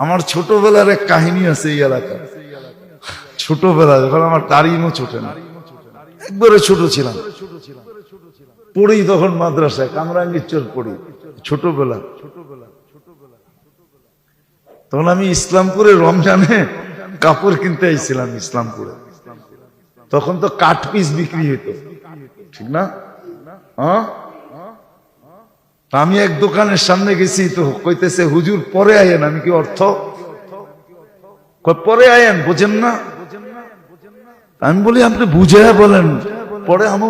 আমার ছোটবেলার এক কাহিনী আছে এই এলাকায় ছোটবেলা যখন আমার তারিমও ছোটে না। একবারে ছোট ছিলাম। পড়ি তখন মাদ্রাসায়, কামরাঙ্গির চোর পড়ি ছোটবেলা তখন আমি ইসলামপুরে রমজানে কাপড় কিনতে আইছিলাম ইসলামপুরে। তখন তো কাঠ পিস বিক্রি হতো ঠিক না? হ্যাঁ? আমি এক দোকানের সামনে গেছি, তো কইতেছে, হুজুর, পরে আয়েন। আমি কি অর্থ? পরে আয়েন, বোঝেন না? আমি বলি, আপনি বুঝে বলেন, পরে আমো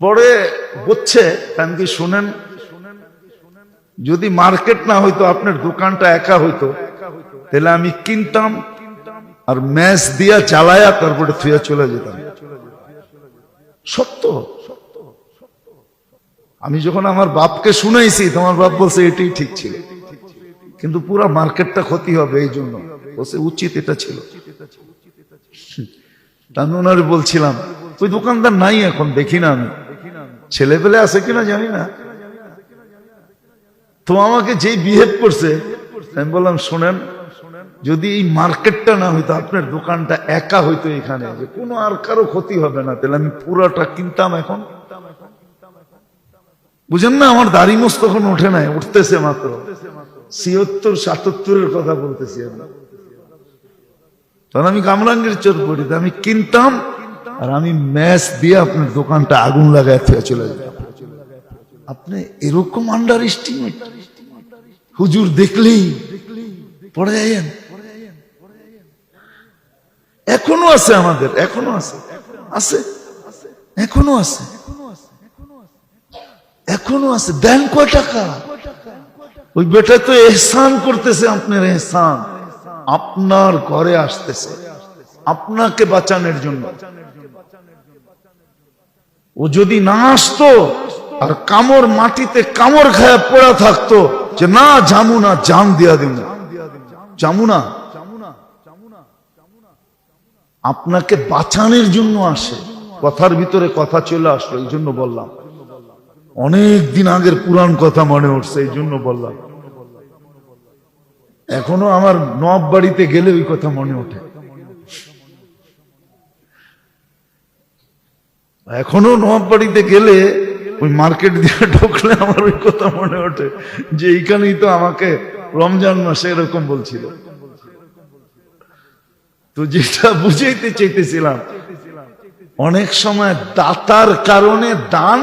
পরে বুঝছে আমি কি শুনেন, যদি মার্কেট না হইতো, আপনার দোকানটা একা হইতো, তাহলে আমি কিনতাম আর ম্যাচ দিয়া চালায়া তারপরে থুয়া চলে যেতাম। সত্য। আমি যখন আমার বাপকে শুনাইছি, তোমার বাপ বলছে, এটাই ঠিক ছিল। কিন্তু পুরা মার্কেটটা ক্ষতি হবে এই জন্য। বলছে, উচিত এটা ছিল। আমি ওনারে বলছিলাম ওই দোকানদার নাই এখন, দেখি না আমি। ছেলে পেলে আছে কিনা জানি না। তো আমাকে যেই বিহেভ করছে, আমি বললাম, শোনেন যদি এই মার্কেটটা না হইতো, আপনার দোকানটা একা হইতো এখানে, যে কোনো আর কারও ক্ষতি হবে না। তাহলে আমি পুরাটা কিনতাম এখন? বুঝেন না, আমার দাড়ি মোস তখন ওঠে নাই, উঠতেছে মাত্র। ছিয়ত্তর, সাতাত্তরের কথা বলতেছি আমি। তখন আমি কামরাঙ্গের চোর পড়ি আমি কিনতাম, আর আমি ম্যাচ দিয়ে আপনার দোকানটা আগুন লাগায় চলে যেতাম আপনি এরকম আন্ডার এস্টিমেট হুজুর দেখলেই পড়ে যাইয়েন। এখনও আছে আমাদের, এখনও আছে আছে, এখনও আছে এখনও আছে। দেন কয় টাকা? ওই বেটা তো এহসান করতেছে আপনার এহসান। আপনার ঘরে আসতেছে। আপনাকে বাঁচানোর জন্য। ও যদি না আসতো, আর কামর মাটিতে কামর খায় পড়া থাকতো, যে না জামু না জাম দিয়া দিব জামু না? আপনাকে বাঁচানোর জন্য আসে। কথার ভিতরে কথা চলে আসলো, এই জন্য বললাম। অনেক দিন আগের পুরান কথা মনে উঠছে, এই জন্য বললাম। এখনও আমার নব বাড়িতে গেলে ওই কথা মনে ওঠে। এখনও নবাব বাড়িতে গেলে ওই মার্কেট দিয়ে ঢুকলে আমার ওই কথা মনে ওঠে, যে এইখানেই তো আমাকে রমজান মাসে এরকম বলছিল। তো যেটা বুঝাইতে চাইতেছিলাম, অনেক সময় দাতার কারণে দান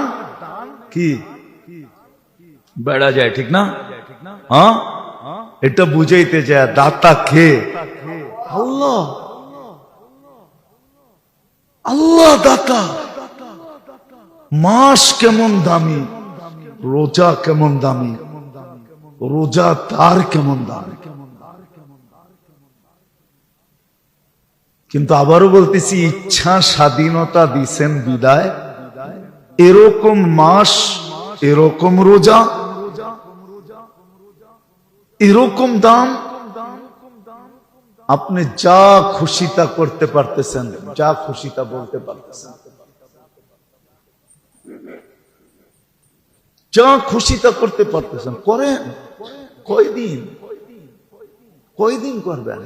কি? বেড়া যায়, ঠিক না? হ্যাঁ? এটা বুঝাইতে যায়, দাতা কে? আল্লাহ। আল্লাহ দাতা। মাস কেমন দামি, রোজা কেমন দামি, রোজা তার কেমন দামি? কিন্তু আবারও বলতেছি, ইচ্ছা স্বাধীনতা দিছেন বিদায়। এরকম মাস, এরকম রোজা, এরকম দাম আপনি যা খুশিতা করতে পারতেছেন, যা খুশিতা বলতে পারতেছেন। যা খুশিতা করতে পারতেছেন, করেন। কয়দিন? কয়দিন করবেন?